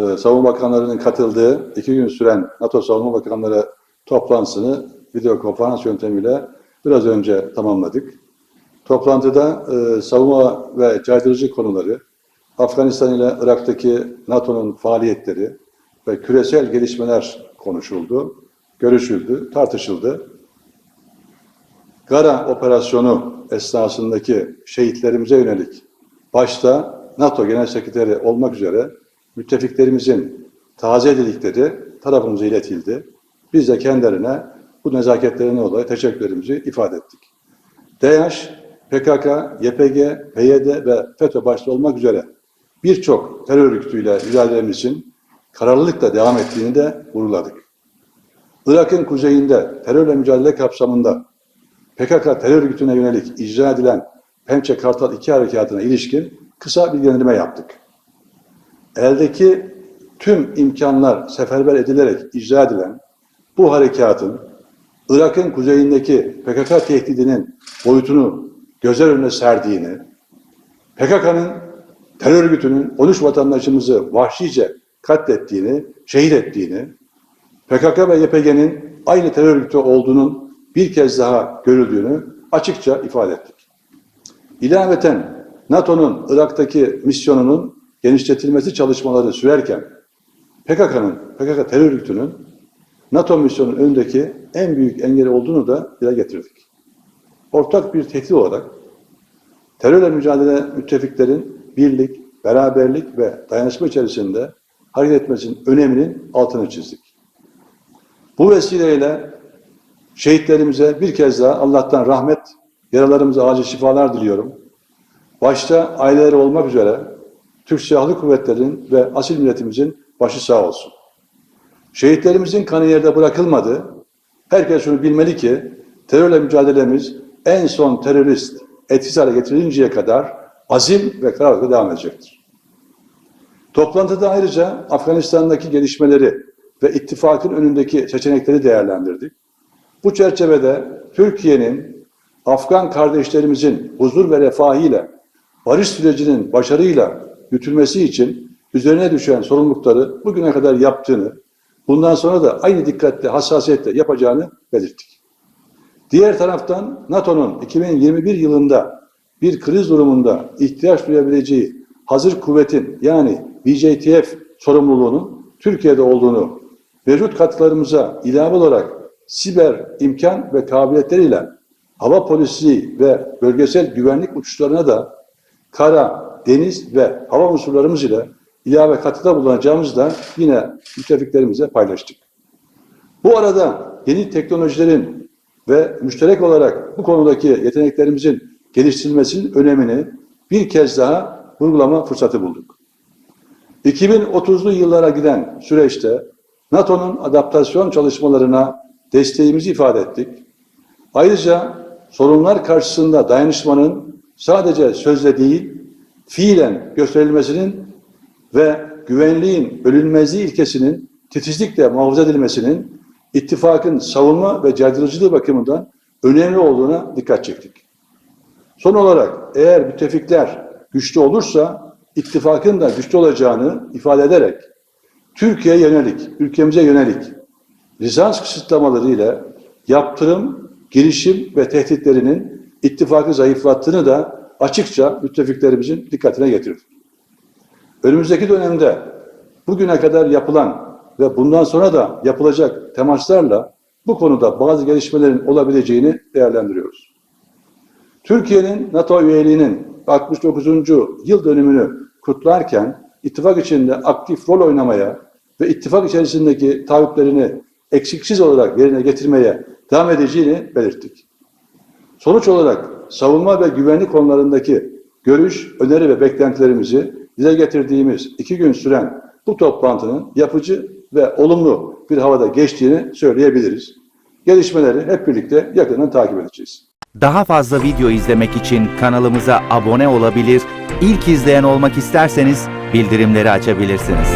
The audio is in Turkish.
e, savunma bakanlarının katıldığı iki gün süren NATO savunma bakanları toplantısını video konferans yöntemiyle biraz önce tamamladık. Toplantıda e, savunma ve caydırıcı konuları, Afganistan ile Irak'taki NATO'nun faaliyetleri ve küresel gelişmeler konuşuldu, görüşüldü, tartışıldı. Gara operasyonu esnasındaki şehitlerimize yönelik başta NATO Genel Sekreteri olmak üzere müttefiklerimizin taze dedikleri tarafımıza iletildi. Biz de kendilerine bu nezaketlerine dolayı teşekkürlerimizi ifade ettik. DAEŞ, PKK, YPG, PYD ve FETÖ başta olmak üzere birçok terör örgütüyle mücadelemizin kararlılıkla devam ettiğini de vurguladık. Irak'ın kuzeyinde terörle mücadele kapsamında PKK terör örgütüne yönelik icra edilen Pençe Kartal 2 harekatına ilişkin kısa bilgilendirme yaptık. Eldeki tüm imkanlar seferber edilerek icra edilen bu harekatın Irak'ın kuzeyindeki PKK tehdidinin boyutunu gözler önüne serdiğini, PKK'nın terör örgütünün 13 vatandaşımızı vahşice katlettiğini, şehit ettiğini, PKK ve YPG'nin aynı terör örgütü olduğunun bir kez daha görüldüğünü açıkça ifade ettik. İlaveten NATO'nun Irak'taki misyonunun genişletilmesi çalışmaları sürerken PKK'nın, PKK terör örgütünün NATO misyonunun önündeki en büyük engeli olduğunu da dile getirdik. Ortak bir tehdit olarak terörle mücadele müttefiklerin birlik, beraberlik ve dayanışma içerisinde hareket etmesinin öneminin altını çizdik. Bu vesileyle şehitlerimize bir kez daha Allah'tan rahmet, yaralarımıza acil şifalar diliyorum. Başta aileleri olmak üzere Türk Silahlı Kuvvetleri'nin ve asil milletimizin başı sağ olsun. Şehitlerimizin kanı yerde bırakılmadı. Herkes şunu bilmeli ki terörle mücadelemiz en son terörist etkisiz hale getirilinceye kadar azim ve kararlılıkla devam edecektir. Toplantıda ayrıca Afganistan'daki gelişmeleri ve ittifakın önündeki seçenekleri değerlendirdik. Bu çerçevede Türkiye'nin Afgan kardeşlerimizin huzur ve refahıyla, barış sürecinin başarıyla yürütülmesi için üzerine düşen sorumlulukları bugüne kadar yaptığını, bundan sonra da aynı dikkatle, hassasiyetle yapacağını belirttik. Diğer taraftan NATO'nun 2021 yılında bir kriz durumunda ihtiyaç duyabileceği hazır kuvvetin yani BJTF sorumluluğunun Türkiye'de olduğunu mevcut katkılarımıza ilave olarak siber imkan ve kabiliyetleriyle hava polisi ve bölgesel güvenlik uçuşlarına da kara, deniz ve hava unsurlarımız ile ilave katkıda bulunacağımızı da yine müttefiklerimize paylaştık. Bu arada yeni teknolojilerin ve müşterek olarak bu konudaki yeteneklerimizin geliştirilmesinin önemini bir kez daha vurgulama fırsatı bulduk. 2030'lu yıllara giden süreçte NATO'nun adaptasyon çalışmalarına desteğimizi ifade ettik. Ayrıca sorunlar karşısında dayanışmanın sadece sözle değil, fiilen gösterilmesinin ve güvenliğin bölünmezliği ilkesinin titizlikle muhafaza edilmesinin ittifakın savunma ve caydırıcılığı bakımından önemli olduğuna dikkat çektik. Son olarak eğer müttefikler güçlü olursa ittifakın da güçlü olacağını ifade ederek Türkiye'ye yönelik, ülkemize yönelik lisans kısıtlamaları ile yaptırım, girişim ve tehditlerinin ittifakı zayıflattığını da açıkça müttefiklerimizin dikkatine getirdik. Önümüzdeki dönemde bugüne kadar yapılan ve bundan sonra da yapılacak temaslarla bu konuda bazı gelişmelerin olabileceğini değerlendiriyoruz. Türkiye'nin NATO üyeliğinin 69. yıl dönümünü kutlarken ittifak içinde aktif rol oynamaya ve ittifak içerisindeki taahhütlerini eksiksiz olarak yerine getirmeye devam edeceğini belirttik. Sonuç olarak savunma ve güvenlik konularındaki görüş, öneri ve beklentilerimizi dile getirdiğimiz iki gün süren bu toplantının yapıcı ve olumlu bir havada geçtiğini söyleyebiliriz. Gelişmeleri hep birlikte yakından takip edeceğiz. Daha fazla video izlemek için kanalımıza abone olabilir, ilk izleyen olmak isterseniz bildirimleri açabilirsiniz.